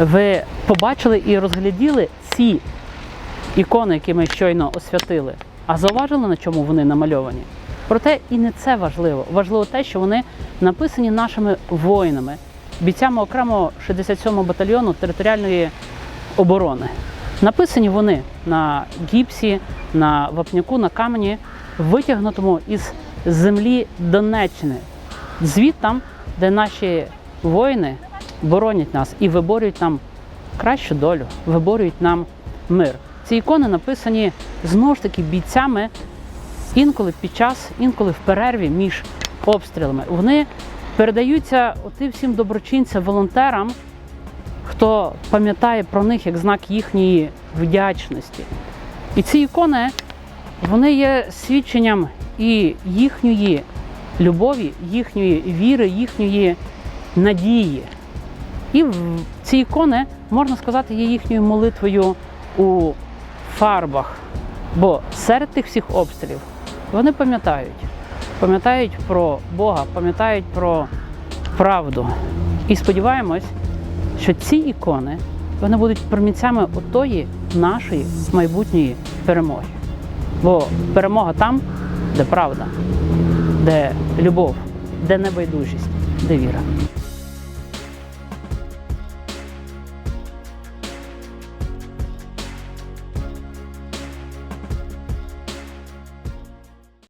Ви побачили і розгляділи ці ікони, які ми щойно освятили, а зауважили, на чому вони намальовані? Проте і не це важливо. Важливо те, що вони написані нашими воїнами, бійцями окремого 67-го батальйону територіальної оборони. Написані вони на гіпсі, на вапняку, на камені, витягнутому із землі Донеччини, звідтам, де наші воїни боронять нас і виборюють нам кращу долю, виборюють нам мир. Ці ікони написані знову ж таки бійцями інколи під час, інколи в перерві між обстрілами. Вони передаються отим всім доброчинцям, волонтерам, хто пам'ятає про них як знак їхньої вдячності. І ці ікони вони є свідченням і їхньої любові, їхньої віри, їхньої надії. І ці ікони, можна сказати, є їхньою молитвою у фарбах. Бо серед тих всіх обстрілів вони пам'ятають, пам'ятають про Бога, пам'ятають про правду. І сподіваємось, що ці ікони вони будуть промінцями отої нашої майбутньої перемоги. Бо перемога там, де правда, де любов, де небайдужість, де віра.